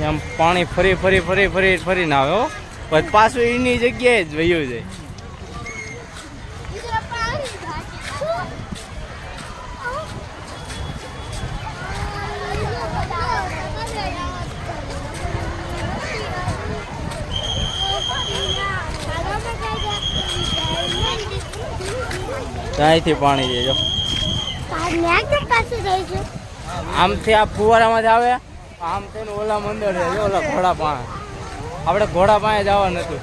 એમ પાણી ફરી ફરી ફરી ફરી ફરીને આવ્યો પછી પાછું એની જગ્યાએ જ વયું જાય. ત્યાંથી પાણી દેજો આમથી આ ફુવારામાં જ આવે આમ થઈને ઓલા મંદિર છે ઓલા ઘોડા પાસે. આપણે ઘોડા પાસે જવા નથી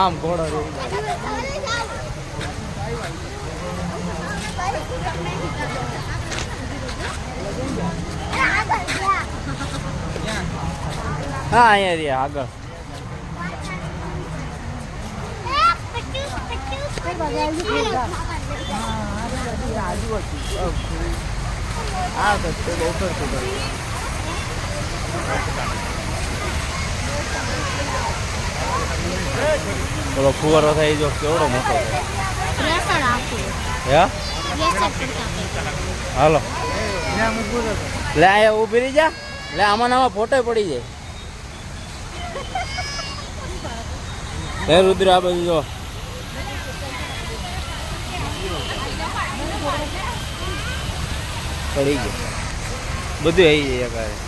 આમ ઘોડો હા અહીંયા રહ્યા આગળ. આ તો તે બહુ કરતું પેલો ફુવારો થાય જો કેવડો મોટો. હે? હાલો. લે આ ઊભી રહી જા. લે, આમાં આમાં ફોટો પડી જાય. હે, રુદ્ર, આ બધું જો. પડી ગયું. બધું આવી જાય કાંઈ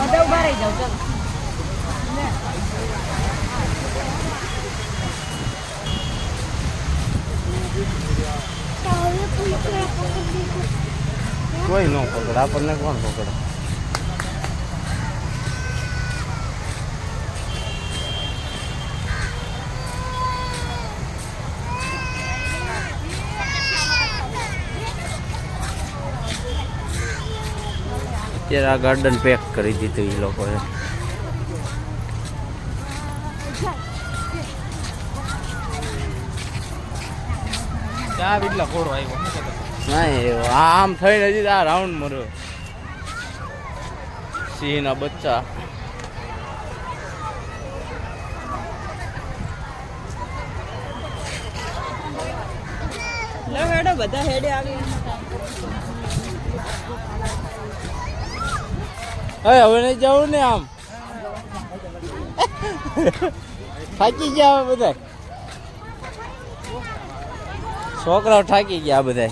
બધા ઊભા રહી જાવ ચાલો. કોઈ ન પકડે આપણને કોણ પકડે? અત્યારે આ ગાર્ડન પેક કરી દીધું એ લોકોએ. આમ થઈને હજી આ રાઉન્ડ મર્યો. સિંહના બચ્ચા. બધા હેડે આવી. હવે હવે નહીં જવું ને આમ. થાકી ગયા બધા છોકરાઓ થાકી ગયા બધા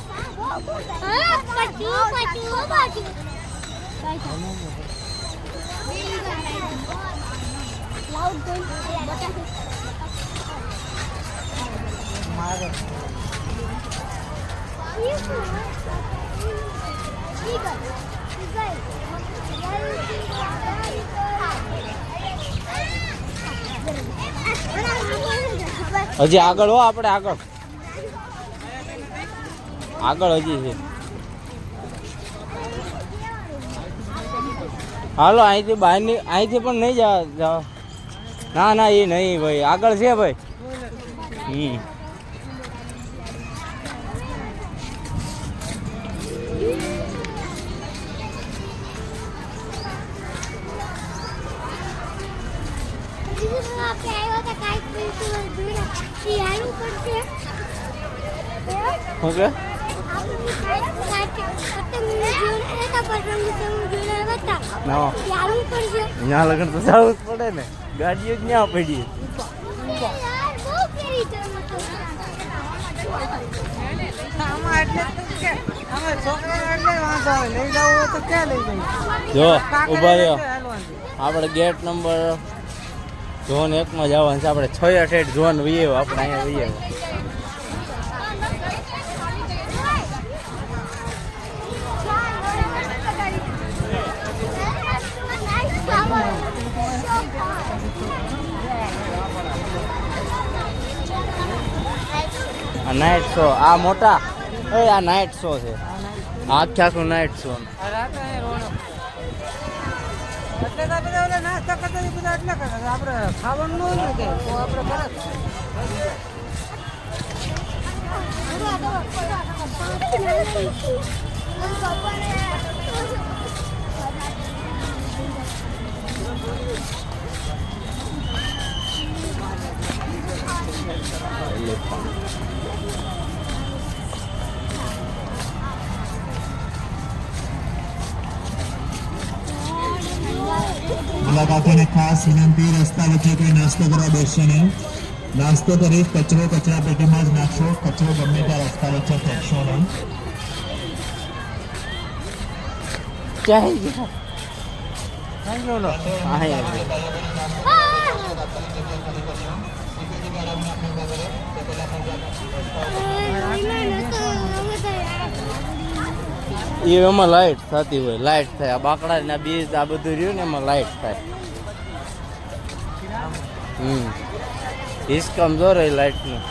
હજી આગળ હો, આપણે આગળ. આગળ હજી છે. હાલો, અહીંથી બહારની, અહીંથી પણ નહીં જવા ના ના, એ નહીં ભાઈ. આગળ છે ભાઈ. હમ. શું ના ત્યાં લગન તો જવું જ પડે ને. ગાડીઓ જ ત્યાં પડી જ ઊભા રહ્યો. આપણે ગેટ નંબર ઝોન એકમાં જવાનું છે. આપણે છ અઠેઠ ઝોન વીએ આપણે અહીંયા વહીએ આ નાઇટ શો આ મોટા? એ આ નાઇટ શો છે. આખે આખું નાઇટ શો આ ખાવાનું ન હોય ને કે તો આપણે કરે જ. મુલાકાતીઓને ખાસ વિનંતી રસ્તા વચ્ચે કોઈ નાસ્તો કરવા બેસશે નહીં. નાસ્તો કરી કચરો કચરા પેટીમાં જ નાખશો. કચરો ગમે ત્યાં રસ્તા વચ્ચે ફેંકશો નહીં. ક્યાં ગયા એ એમાં લાઇટ થતી હોય લાઇટ થાય. આ બાકડા ના બીજ આ બધું રહ્યું ને એમાં લાઇટ થાય. હમ. હિસકમ જો રહી લાઈટનું.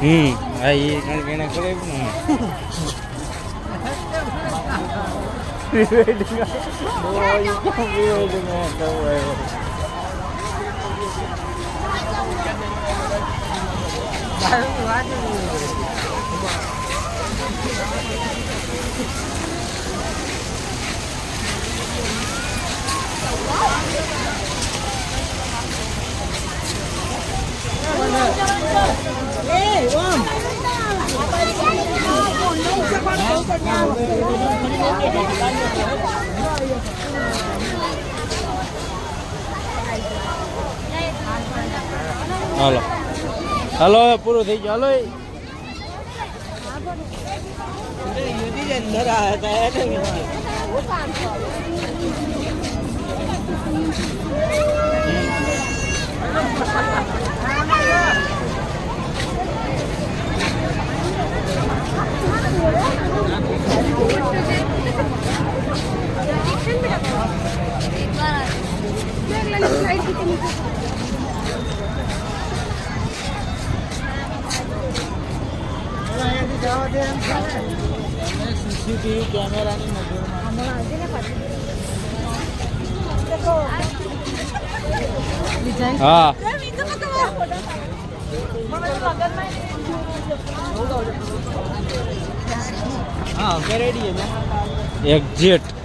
હમ હા એ કારણ કે એને કરે ને. હાલો. હાલો પૂરું થઈ ગયું. હાલો. આવ્યા અહીંયાથી સીસીટીવી કેમેરાની નજરમાં. હા. હા રેડી એક્ઝેક્ટ